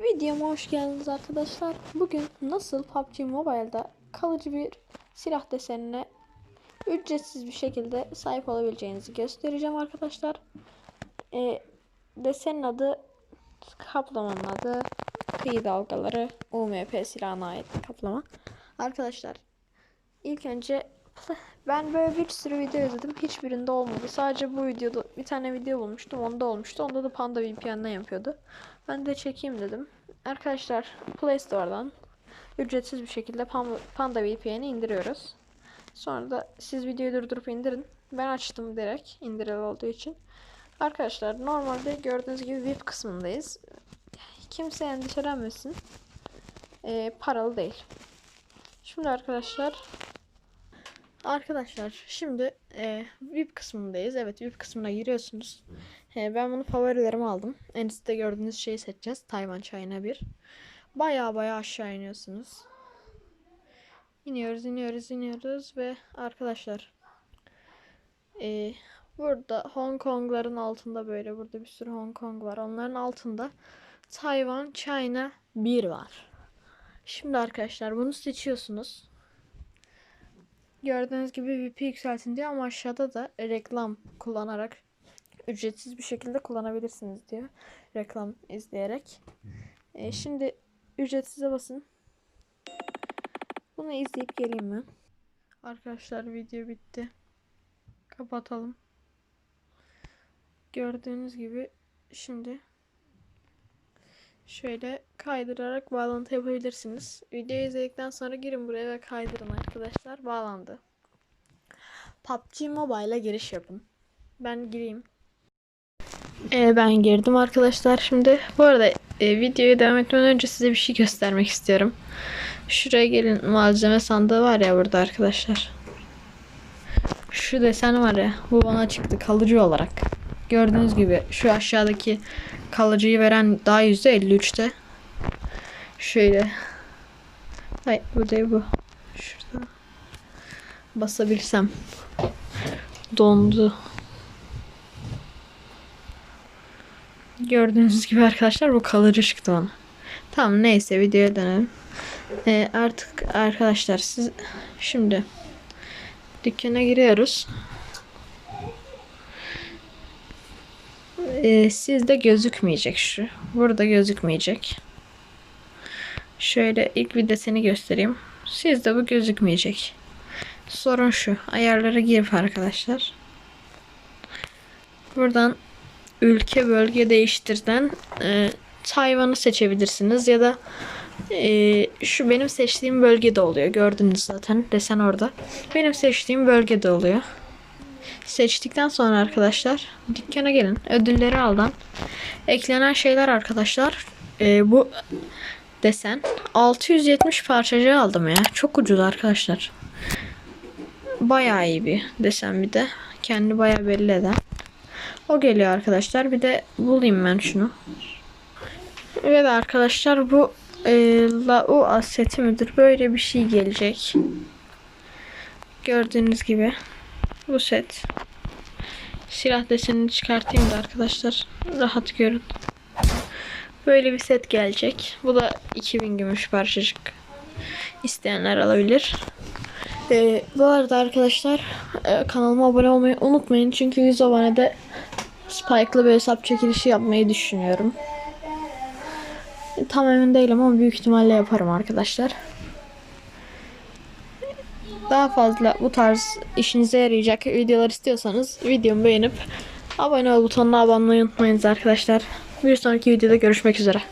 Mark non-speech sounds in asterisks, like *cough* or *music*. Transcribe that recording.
Videoma hoş geldiniz arkadaşlar. Bugün nasıl PUBG Mobile'da kalıcı bir silah desenine ücretsiz bir şekilde sahip olabileceğinizi göstereceğim arkadaşlar. Ee, desenin adı kaplamanın adı kıyı dalgaları UMP silahına ait kaplama. Arkadaşlar ilk önce *laughs* ben böyle bir sürü video izledim. Hiçbirinde olmadı. Sadece bu videoda bir tane video bulmuştum. Onda olmuştu. Onda da Panda VPN'den yapıyordu. Ben de çekeyim dedim. Arkadaşlar Play Store'dan ücretsiz bir şekilde Panda VPN'i indiriyoruz. Sonra da siz videoyu durdurup indirin. Ben açtım direkt indirili olduğu için. Arkadaşlar normalde gördüğünüz gibi VIP kısmındayız. Kimse endişelenmesin. Ee, paralı değil. Şimdi arkadaşlar Arkadaşlar şimdi e, VIP kısmındayız. Evet VIP kısmına giriyorsunuz. E, ben bunu favorilerime aldım. En üstte gördüğünüz şeyi seçeceğiz. Tayvan China 1. Baya baya aşağı iniyorsunuz. İniyoruz iniyoruz iniyoruz ve arkadaşlar e, burada Hong Kong'ların altında böyle burada bir sürü Hong Kong var. Onların altında Tayvan China 1 var. Şimdi arkadaşlar bunu seçiyorsunuz. Gördüğünüz gibi VP yükseltin diyor ama aşağıda da reklam kullanarak ücretsiz bir şekilde kullanabilirsiniz diyor. Reklam izleyerek. E, şimdi ücretsize basın. Bunu izleyip geleyim ben. Arkadaşlar video bitti. Kapatalım. Gördüğünüz gibi şimdi şöyle kaydırarak bağlantı yapabilirsiniz. Videoyu izledikten sonra girin buraya ve kaydırın arkadaşlar. Bağlandı. PUBG Mobile'a giriş yapın. Ben gireyim. Ee, ben girdim arkadaşlar şimdi. Bu arada e, videoya devam etmeden önce size bir şey göstermek istiyorum. Şuraya gelin malzeme sandığı var ya burada arkadaşlar. Şu desen var ya bu bana çıktı kalıcı olarak. Gördüğünüz gibi şu aşağıdaki kalıcıyı veren daha %53'te. Şöyle. Ay bu değil bu. Şurada. Basabilsem. Dondu. Gördüğünüz gibi arkadaşlar bu kalıcı çıktı bana. Tamam neyse videoya dönelim. Ee, artık arkadaşlar siz şimdi dükkana giriyoruz. Ee, sizde gözükmeyecek şu. Burada gözükmeyecek. Şöyle ilk bir deseni göstereyim. Sizde bu gözükmeyecek. Sorun şu. Ayarlara girip arkadaşlar. Buradan ülke bölge değiştirden e, Tayvan'ı seçebilirsiniz ya da e, şu benim seçtiğim bölgede oluyor. Gördünüz zaten desen orada. Benim seçtiğim bölgede oluyor. Seçtikten sonra arkadaşlar dükkana gelin. Ödülleri aldan. Eklenen şeyler arkadaşlar. e, bu desen 670 parçacığı aldım ya. Çok ucuz arkadaşlar. Bayağı iyi bir desen bir de. Kendi bayağı belli eden. O geliyor arkadaşlar. Bir de bulayım ben şunu. Evet arkadaşlar bu e, Lau aseti midir? Böyle bir şey gelecek. Gördüğünüz gibi bu set. Silah desenini çıkartayım da arkadaşlar. Rahat görün. Böyle bir set gelecek. Bu da 2000 gümüş parçacık. İsteyenler alabilir. Ee, bu arada arkadaşlar e, kanalıma abone olmayı unutmayın. Çünkü 100 abonede Spike'lı bir hesap çekilişi yapmayı düşünüyorum. Tam emin değilim ama büyük ihtimalle yaparım arkadaşlar. Daha fazla bu tarz işinize yarayacak videolar istiyorsanız videomu beğenip abone ol butonuna abone olmayı unutmayınız arkadaşlar. Bir sonraki videoda görüşmek üzere.